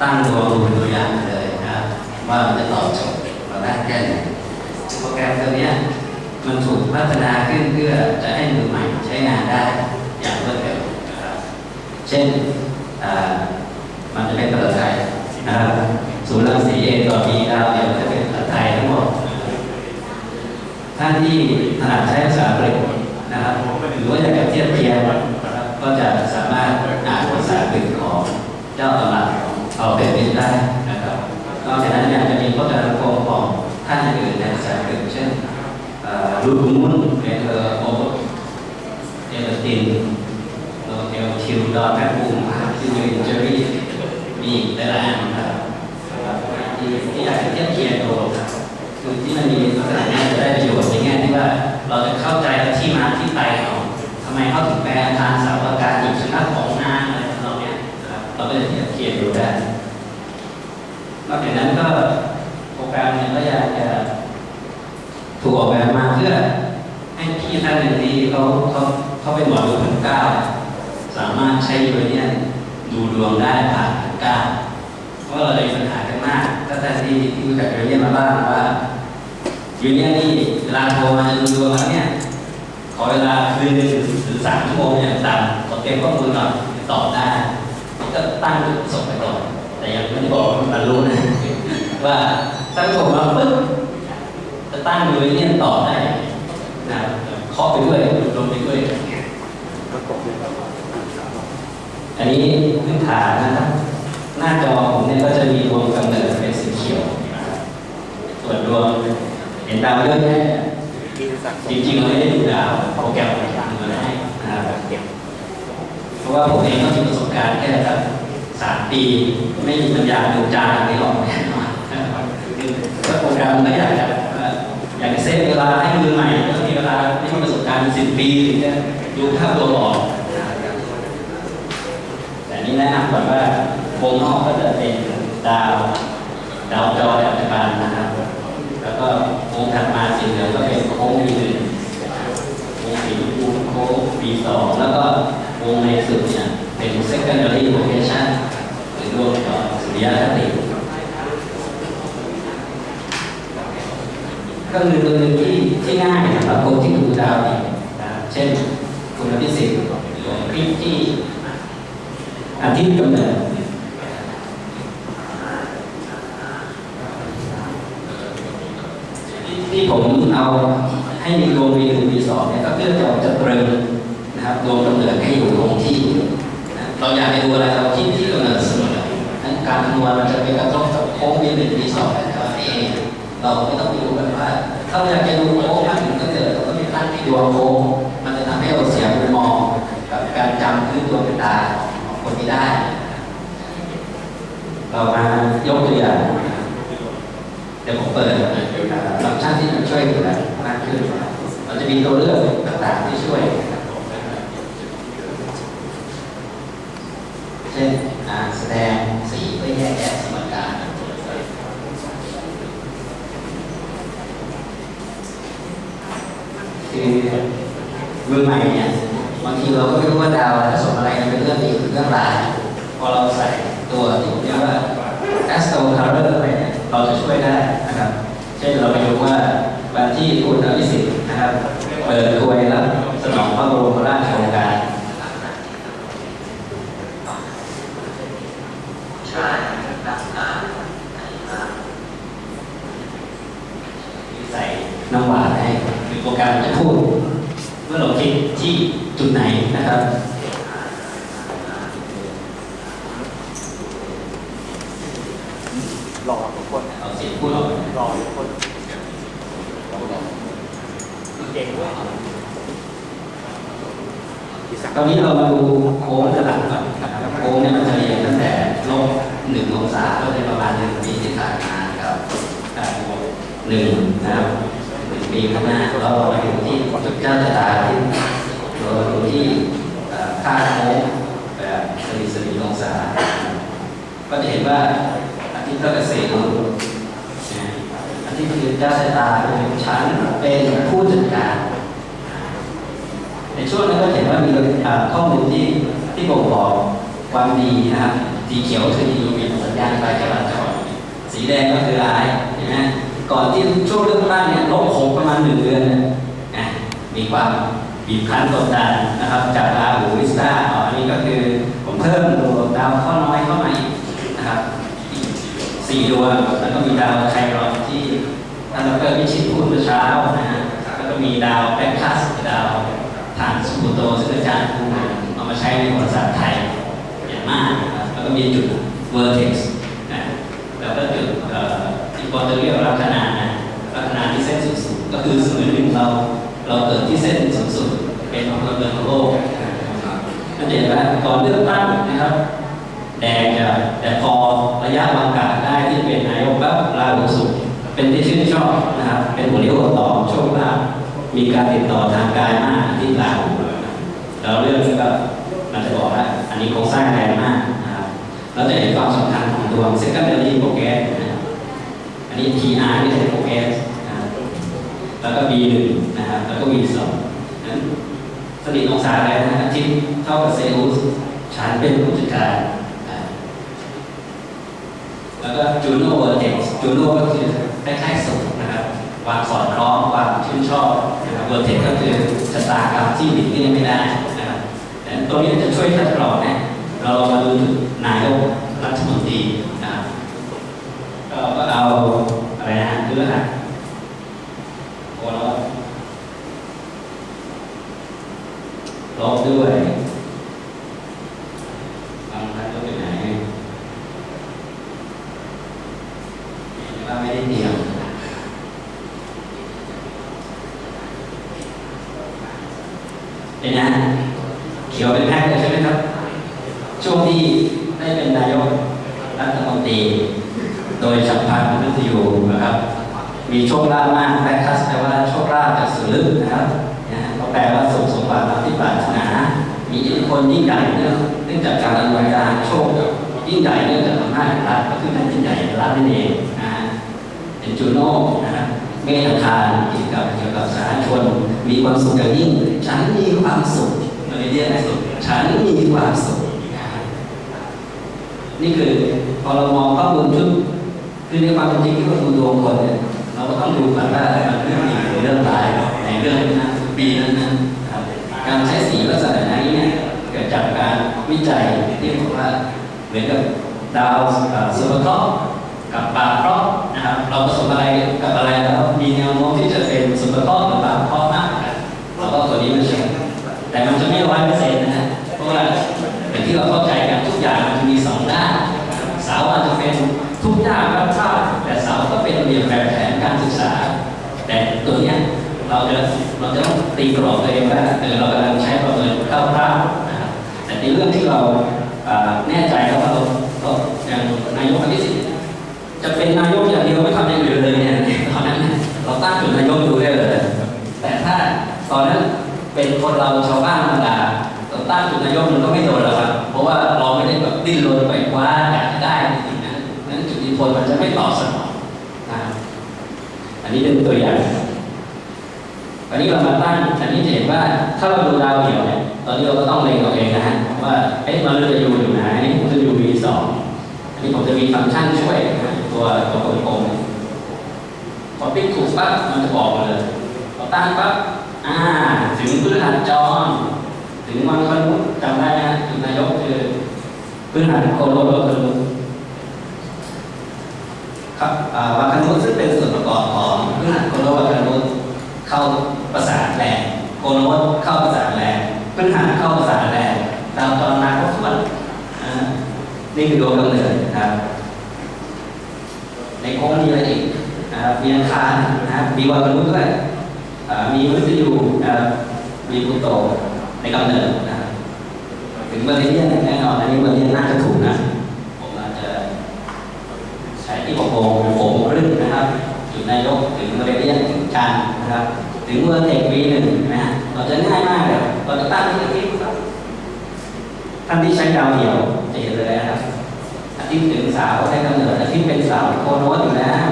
ตั้งตัวดูตัวอย่างเลยนะครับว่ามันจะตอบโจทย์เราได้แค่ไหนโปรแกรมตัวนี้มันถูกพัฒนาขึ้นเพื่อจะให้มือใหม่ใช้งานได้อย่างรวดเร็วนะครับเช่นมันจะเป็นภาษาไทยนะครับศูนย์รังสี A ต่อ B ดาวเดียวจะเป็นภาษาไทยทั้งหมดท่านที่ถนัดใช้ภาษาอังกฤษนะครับหรือว่าอยากจะเทียบเคียงนะครับก็จะสามารถอ่านภาษาอังกฤษของเจ้าตำรับเอา รูปมุนเอเออโอเอลตินโนเอลทิวดอแมปบูมซิวินเจอรี่มีหลายๆอันนะครับที่อยากจะเทียบเคียงดูคือที่มันมีลักษณะนี้จะได้ประโยชน์ในแง่ที่ว่าเราจะเข้าใจที่มาที่ไปของทำไมเขาถึงแปลทานสาวการหยิบสุนัของนางอะไรทำนองเนี้ยนะครับเราก็จะเทียบเคียงดูได้นอกจากนั้นก็โปรแกรมเนี่ยก็อยากจะ ถูกออกแบบมาเพื่อให้พี่ท่านหนึ่งที่เขาเขาเขาเป็นหมอดูพันเก้าสามารถใช้ยูเนี่ยดูดวงได้ผ่านพันเก้าเพราะเราเลยปัญหากันมากถ้าท่านที่ที่รู้จักยูเนี่ยมาบ้างว่ายูเนี่ยนี่เวลาโทรมาจะดูดวงแล้วเนี่ยขอเวลาคืนหนึ่งหรือสามชั่วโมงอย่างต่ำขอเตรียมข้อมูลก่อนตอบได้ก็ตั้งจุดส่งไปก่อนแต่ยังไม่ได้บอกว่ามันรู้นะว่าตั้งผมมาปุ๊บ ตั้งอยู่เนี่ยต่อได้นะครับเคาะไปด้วยลงไปด้วยอันนี้พื้นฐานนะครับ หน้าจอผมเนี่ยก็จะมีดวงกำเนิดเป็นสีเขียวนะครับส่วนดวงเห็นดาวเยอะแยะจริงๆเราไม่ได้ดูดาวโปรแกรมมันทำมาให้นะครับเพราะว่าผมเองก็มีประสบการณ์แค่แบบสามปีไม่มีปัญญาดูจานไม่ออกแน่นอนก็โปรแกรมก็อยากจะ อ่ออยากจะเซฟเวลาให้มือใหม่ก็มีเวลาไม่มีประสบการณ์สิบปีถึงจะดูภาพรวมออกแต่นี่แนะนำก่อนว่าวงนอกก็จะเป็นดาวดาวจรปัจจุบันนะครับ แล้วก็โค้งถัดมาสีเหลืองก็เป็นโค้งปีหนึ่งโค้งสีชมพูโค้งปีสองแล้วก็วงในสุดเนี่ยเป็น secondary location หรือดวงต่อสุริยคติ ก็คือตัวหนึ่งที่ที่ง่ายสำหรับคนที่ดูดาวเนี่ยเช่นคุณพิสิทธิ์คลิปที่อาทิตย์กำเนิดที่ที่ผมเอาให้มีดวงวีหนึ่งวีสองเนี่ยก็เพื่อจะจะตรึงนะครับดวงกำเนิดให้อยู่คงที่เราอยากไปดูอะไรเราที่ที่กำเนิดเสมอนั้นการคำนวณมันจะไปกระทบกับโค้งวีหนึ่งวีสองนะครับเอเราไม่ต้อง ถ้าเราอยากจะดูโค้งมาถึงกำเกิดเราก็มีตั้งที่ดวงโค้งมันจะทำให้เราเสียมุมมองกับการจำพื้นดวงตาของคนที่ได้ เรามายกตัวอย่างเดี๋ยวผมเปิดฟังก์ชันที่มันช่วยดูแลมากขึ้นมันจะมีตัวเลือกต่างๆที่ช่วย เช่นอ่าแสดงสีเพื่อแยกแยะสมการคือมือใหม่เนี่ยบาง ทีเราก็ไม่รู้ว่าดาวผสมอะไรเป็นเรื่องดีหรือเรื่องร้ายพอเราใส่ตัวที่เรียกว่า astro color ไรเนี่ยเราจะช่วยได้นะครับ เช่นเราไปดูว่าวันที่คุณอภิสิทธิ์นะครับเปิดตัวแล้วสนองพระบรมราชโองการใส่น้ำหวานให้คือโปรแกรมจะพูดเมื่อเราคลิกที่ จุดไหนนะครับ รอทุกคนเอาเสียงพูดออกรอทุกคนเก่งด้วยตอนนี้เรามาดูโค้งระดับก่อนนะครับโค้งเนี่ยมันจะเรียงตั้งแต่ลบหนึ่งองศาก็เป็นประมาณหนึ่งปีที่ผ่านมากับอ่าบวกหนึ่งนะครับหนึ่งปีข้างหน้าแล้วเรามาดูที่จุดเจ้าชะตาที่เราดูที่ อ่าค่าโค้งแบบสรีสรีองศา ก็จะเห็นว่าอาทิตย์ก็เกษตรอาทิตย์คือเจ้าชะตาเป็นชั้นเป็นผู้จัดการในช่วงนั้นก็เห็นว่ามีข้อมูลที่ที่บ่งบอกความดีนะครับสีเขียวคือดีมีสัญญาณไฟจราจรสีแดงก็คือร้ายเห็นไหมก่อนที่ช่วงเลือกตั้งเนี่ยลบหกประมาณหนึ่งเดือนนะอะมีความ บีบคั้นกดดันนะครับจากราหูวิสตาอ๋ออันนี้ก็คือผมเพิ่มตัวดาวข้อน้อยเข้ามาอีกนะครับสี่ดวงแล้วก็มีดาวไครอนที่ท่านดรวิชิตพูดเมื่อเช้านะฮะแล้วก็มีดาวแบคคัสดาวฐานสุโตซึ่งอาจารย์พูดเอามาใช้ในโหราศาสตร์ไทยอย่างมากนะครับแล้วก็มีจุด vertex นะแล้วก็จุดอ่อที่ปอเตอร์เรียกลักษณะนะลักษณะที่เส้นสุดสุดก็คือสมัยหนึ่งเรา เราเกิดที่เส้นสุดสุดเป็นของเราเดินของโลกนั่นเองว่าก่อนเลือกตั้งนะครับ แดงจะแต่พอระยะวางกาศได้ที่เป็นนายกปั๊บลาหุสุขเป็นที่ชื่นชอบนะครับ เป็นหัวเรี่ยวหัวต่อโชคลาภมีการติดต่อทางกายมากที่ลาหุเราเรื่องนี้ก็มันจะบอกว่าอันนี้โครงสร้างแรงมากนะครับเราจะเห็นความสำคัญของดวง secondary progress นะอันนี้ TR นี่เป็น progress นะครับ แล้วก็ B1 นะครับ แล้วก็ B2 นั้นสนิทองศาแล้วนะอาทิตย์เท่ากับเซลล์ฉันเป็นผู้จัดการแล้วก็ Juno Vertex Juno ก็คือคล้ายๆสุขนะครับความสอดคล้องความชื่นชอบนะครับ Vertex ก็คือชะตากรรมที่หลีกเลี่ยงไม่ได้นะครับแต่ตัวนี้จะช่วยคัดกรองนะเราลองมาดูนายกรัฐมนตรีนะครับก็เอาอะไรนะเพื่อหัดโอ้แล้วลบด้วยบางท่านก็ไปไหนว่าไม่ได้เตรียม เป็นไงเขียวเป็นแพ็คเลยใช่ไหมครับ ช่วงที่ได้เป็นนายกรัฐมนตรี โดยฉับพลันนุษยูนะครับ มีโชคลาภมากแปลคัสแปลว่าโชคลาภจากสื่อลึกนะครับนะก็แปลว่าสุขสมบัติตามที่ปรารถนา มีอิทธิพลยิ่งใหญ่เนื่องจากการอำนวยการโชคยิ่งใหญ่เนื่องจากอำนาจรัฐก็คือแผ่นดินใหญ่รัฐนั่นเองนะเป็นจูโน่นะครับเมตอาคารเกี่ยวกับเกี่ยวกับสาธารณชน มีความสุขอย่างยิ่ง ฉันมีความสุขเราเรียกอะไรสุขฉันมีความสุขนี่คือพอเรามองข้อมูลชุดคือในความเป็นจริงที่เราดูดวงคนเนี่ยเราก็ต้องดูก่อนว่ามันเรื่องดีหรือเรื่องร้ายในเรื่องนั้นปีนั้นนะครับการใช้สีลักษณะนี้เนี่ยเกิดจากการวิจัยที่บอกว่าเหมือนกับดาวเอ่อสุภเคราะห์กับปาเคราะห์นะครับเราผสมอะไรกับอะไรแล้วมีแนวโน้มที่จะเป็นสุภเคราะห์หรือปาเคราะห์ ตัวนี้มาใช้แต่มันจะไม่ร้อยเปอร์เซ็นต์นะฮะเพราะว่าอย่างที่เราเข้าใจกันทุกอย่างมันจะมีสองด้านสาวอาจจะเป็นทุกอย่างรับทราบแต่สาวก็เป็นระเบียบแบบแผนการศึกษา แต่ตัวเนี้ยเราจะเราจะต้องตีกรอบตัวเองว่าเออเรากำลังใช้ประเมินคร่าวๆนะครับแต่ในเรื่องที่เราแน่ใจแล้วว่าเราเราอย่างนายกคนที่สิบจะเป็นนายกอย่างเดียวไม่ทำอย่างอื่นเลยเนี่ยตอนนั้นเนี่ยเราตั้งจุดนายกดูได้เลยแต่ถ้าตอนนั้น เป็นคนเราชาวบ้านธรรมดาเราตั้งจุดนายกมันก็ไม่โดนหรอกครับ เพราะว่าเราไม่ได้แบบดิ้นรนไปคว้าอยากได้จริงๆนะนั้นจุดอิทธิพลมันจะไม่ตอบสนองนะอันนี้เป็นตัวอย่างวันนี้เรามาตั้งอันนี้จะเห็นว่าถ้าเราดูดาวเดี่ยวเนี่ยตอนนี้เราก็ต้องเล็งเอาเองนะฮะว่าเอ๊ะมฤตยูอยู่ไหนมฤตยูมีสองอันนี้ผมจะมีฟังก์ชันช่วยนะตัวตัวกลมๆพอปิ๊กถูกปั๊บมันจะบอกมาเลยพอตั้งปั๊บ อ่า ถึงพฤหัสจรถึงวันคนุจำได้นะจุดนายกคือพื้นฐานโคโลโลคนุครับวันคนุซึ่งเป็นส่วนประกอบของพื้นฐานโคโลวัคนุเข้าประสานแรงโคโลเข้าประสานแรงพื้นฐานเข้าประสานแรงตามตอนนาคตส่วนอ่านี่คือดวงกำเนิดนะครับ ในโค้งมีอะไรอีกนะครับมีอังคารนะครับมีวันคนุด้วย มีมฤตยูนะครับมีพลูโตในกำเนิดนะถึงเบอร์เลียนแน่นอนอันนี้เบอร์เลียนน่าจะถูกนะ ผมอาจจะใช้ที่หกโงหกโมรึ่งนะครับจุดนายกถึงเบอร์เลียนถึงจานนะครับ ถึงเบอร์เทควีหนึ่งนะฮะเราจะง่ายมากเลยเราจะตั้งที่อาทิตย์ครับท่านที่ใช้ดาวเดี่ยวจะเห็นเลยนะครับอาทิตย์ถึงสาวได้กำเนิดอาทิตย์เป็นสาวโคโนสอยู่แล้ว